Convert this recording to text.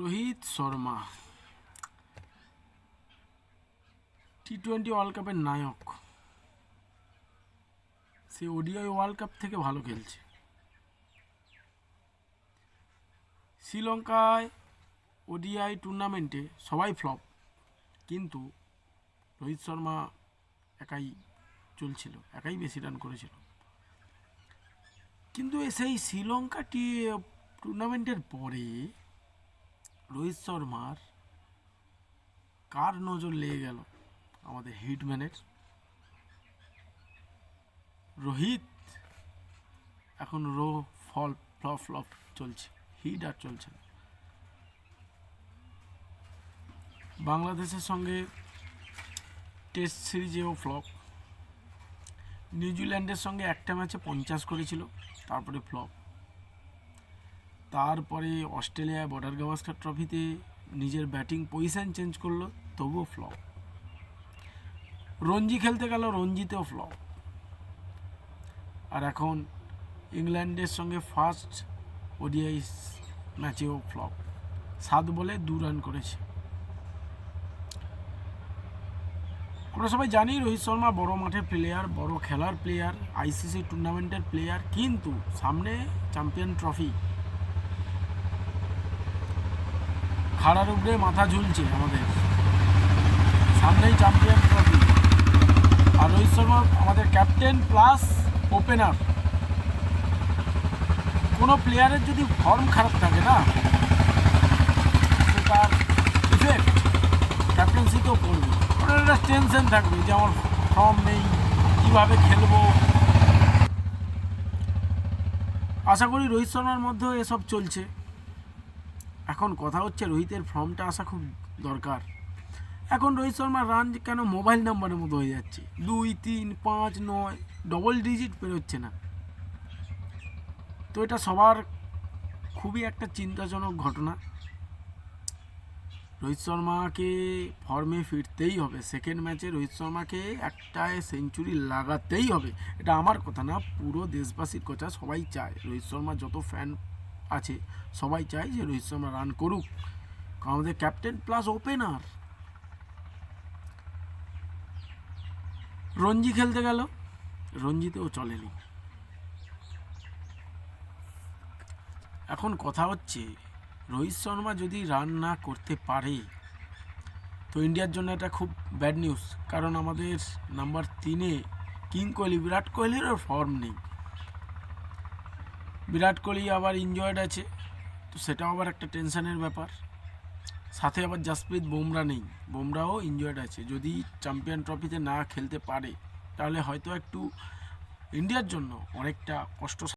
Rohit Sharma T twenty world কাপের নায়ক। সে ওডিআই ওয়ার্ল্ড কাপ থেকে ভালো খেলছে। শ্রীলঙ্কায় ওডিআই টুর্নামেন্টে সবাই ফ্লপ কিন্তু রোহিত শর্মা একাই চলছিল, একাই বেশি রান করেছিল। কিন্তু সেই শ্রীলঙ্কা টি টুর্নামেন্টের পরে রোহিত শর্মার কার নজর লেগে গেল আমাদের হিটম্যানের? রোহিত! এখন রো, ফল, ফ্লপ ফ্লপ চলছে, হিট আর চলছে না। বাংলাদেশের সঙ্গে টেস্ট সিরিজেও ফ্লপ। নিউজিল্যান্ডের সঙ্গে একটা ম্যাচে পঞ্চাশ করেছিল, তারপরে ফ্লপ। তারপরে অস্ট্রেলিয়ায় বর্ডার গাভাস্কার ট্রফিতে নিজের ব্যাটিং পজিশন চেঞ্জ করল, তবুও ফ্লপ। রঞ্জি খেলতে গেল, রঞ্জিতেও ফ্লপ। আর এখন ইংল্যান্ডের সঙ্গে ফার্স্ট ওডিআই ম্যাচেও ফ্লপ। সাত বলে দু রান করেছে। আমরা সবাই জানি রোহিত শর্মা বড় মাঠের প্লেয়ার বড় খেলার প্লেয়ার আইসিসি টুর্নামেন্টের প্লেয়ার কিন্তু সামনে চ্যাম্পিয়ন ট্রফি খাড়ার উপরে মাথা ঝুলছে আমাদের। সামনেই চ্যাম্পিয়ন ট্রফি আর রোহিত শর্মা আমাদের ক্যাপ্টেন প্লাস ওপেনার কোনো প্লেয়ারের যদি ফর্ম খারাপ থাকে না তার ইফেক্ট ক্যাপ্টেন্সিতেও পড়বে ওনার একটা টেনশন থাকবে যে আমার ফর্ম নেই, কীভাবে খেলব। আশা করি রোহিত শর্মার মধ্যেও এসব চলছে। এখন কথা হচ্ছে রোহিতের ফর্মটা আসা খুব দরকার। এখন রোহিত শর্মার রান কেন মোবাইল নাম্বারের মতো হয়ে যাচ্ছে? দুই, তিন, পাঁচ, নয় ডবল ডিজিট পেরোচ্ছে না। তো এটা সবার খুবই একটা চিন্তাজনক ঘটনা। রোহিত শর্মাকে ফর্মে ফিরতেই হবে। সেকেন্ড ম্যাচে রোহিত শর্মাকে একটায় সেঞ্চুরি লাগাতেই হবে। এটা আমার কথা না, পুরো দেশবাসীর কথা, সবাই চায়। রোহিত শর্মা যত ফ্যান আছে। সবাই চায় যে রোহিত শর্মা রান করুক। আমাদের ক্যাপ্টেন প্লাস ওপেনার রঞ্জি খেলতে গেল। রঞ্জিতেও চলেনি। এখন কথা হচ্ছে, রোহিত শর্মা যদি রান না করতে পারে, তো ইন্ডিয়ার জন্য এটা খুব ব্যাড নিউজ কারণ আমাদের নাম্বার তিনে কিং কোহলি, বিরাট কোহলিরও ফর্ম নেই। বিরাট কোহলি আবার ইনজয়েড আছে, তো সেটাও আবার একটা টেনশনের ব্যাপার। সাথে আবার জাসপ্রীত বোমরা নেই, বুমরাও ইনজয়েড আছে। যদি চ্যাম্পিয়ন ট্রফিতে না খেলতে পারে, তাহলে হয়তো একটু ইন্ডিয়ার জন্য অনেকটা কষ্ট